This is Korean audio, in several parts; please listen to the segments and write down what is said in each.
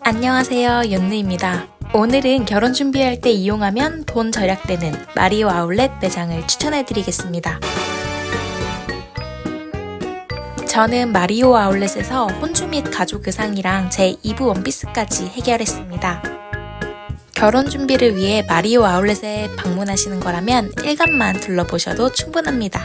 안녕하세요. 윤느입니다. 오늘은 결혼 준비할 때 이용하면 돈 절약되는 마리오 아울렛 매장을 추천해 드리겠습니다. 저는 마리오 아울렛에서 혼주 및 가족 의상이랑 제 2부 원피스까지 해결했습니다. 결혼 준비를 위해 마리오 아울렛에 방문하시는 거라면 1관만 둘러보셔도 충분합니다.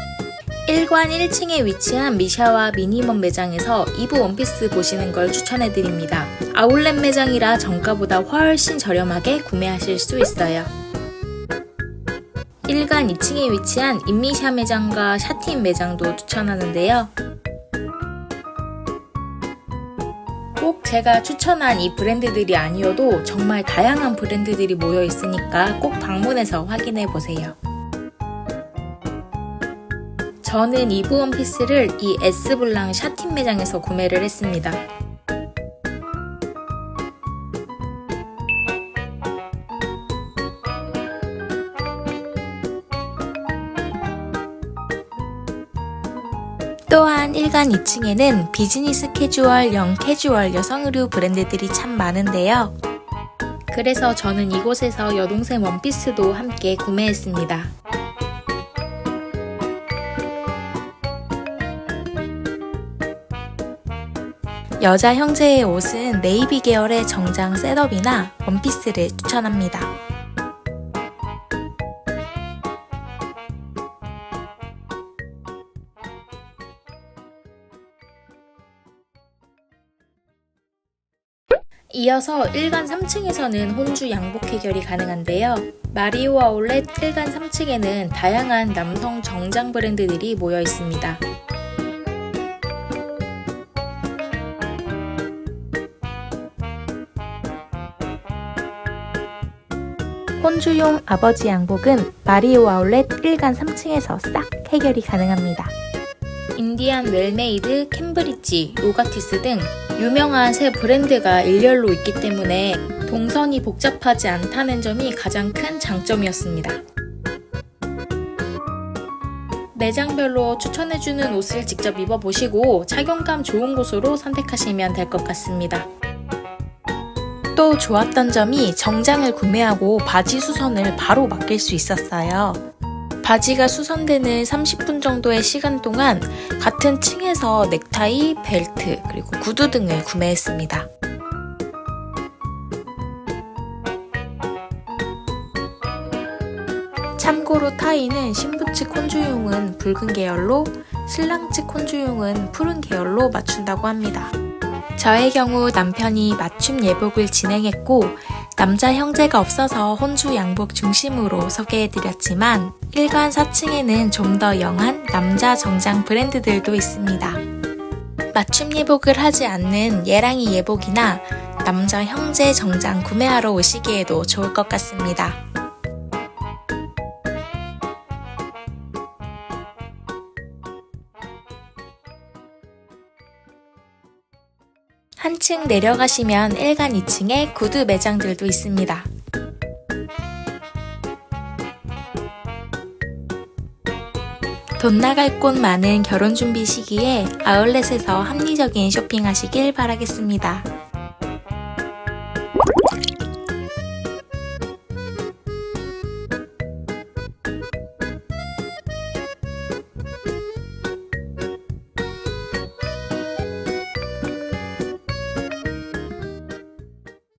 1관 1층에 위치한 미샤와 미니멈 매장에서 2부 원피스 보시는 걸 추천해드립니다. 아울렛 매장이라 정가보다 훨씬 저렴하게 구매하실 수 있어요. 1관 2층에 위치한 인미샤 매장과 샤틴 매장도 추천하는데요. 꼭 제가 추천한 이 브랜드들이 아니어도 정말 다양한 브랜드들이 모여 있으니까 꼭 방문해서 확인해 보세요. 저는 이브 원피스를 이 에스블랑 샤틴 매장에서 구매를 했습니다. 또한 1관 2층에는 비즈니스 캐주얼, 영 캐주얼 여성 의류 브랜드들이 참 많은데요. 그래서 저는 이곳에서 여동생 원피스도 함께 구매했습니다. 여자 형제의 옷은 네이비 계열의 정장 셋업이나 원피스를 추천합니다. 이어서 1관 3층에서는 혼주 양복 해결이 가능한데요. 마리오 아울렛 1관 3층에는 다양한 남성 정장 브랜드들이 모여 있습니다. 혼주용 아버지 양복은 마리오 아울렛 1관 3층에서 싹 해결이 가능합니다. 인디안 웰메이드, 캠브리지, 로가티스 등 유명한 새 브랜드가 일렬로 있기 때문에 동선이 복잡하지 않다는 점이 가장 큰 장점이었습니다. 매장별로 추천해주는 옷을 직접 입어보시고 착용감 좋은 곳으로 선택하시면 될 것 같습니다. 또 좋았던 점이 정장을 구매하고 바지 수선을 바로 맡길 수 있었어요. 바지가 수선되는 30분 정도의 시간 동안 같은 층에서 넥타이, 벨트, 그리고 구두 등을 구매했습니다. 참고로 타이는 신부 측 혼주용은 붉은 계열로 신랑 측 혼주용은 푸른 계열로 맞춘다고 합니다. 저의 경우 남편이 맞춤 예복을 진행했고 남자 형제가 없어서 혼주 양복 중심으로 소개해드렸지만 1관 4층에는 좀 더 영한 남자 정장 브랜드들도 있습니다. 맞춤 예복을 하지 않는 예랑이 예복이나 남자 형제 정장 구매하러 오시기에도 좋을 것 같습니다. 한층 내려가시면 1관 2층에 구두 매장들도 있습니다. 돈 나갈 곳 많은 결혼 준비 시기에 아울렛에서 합리적인 쇼핑하시길 바라겠습니다.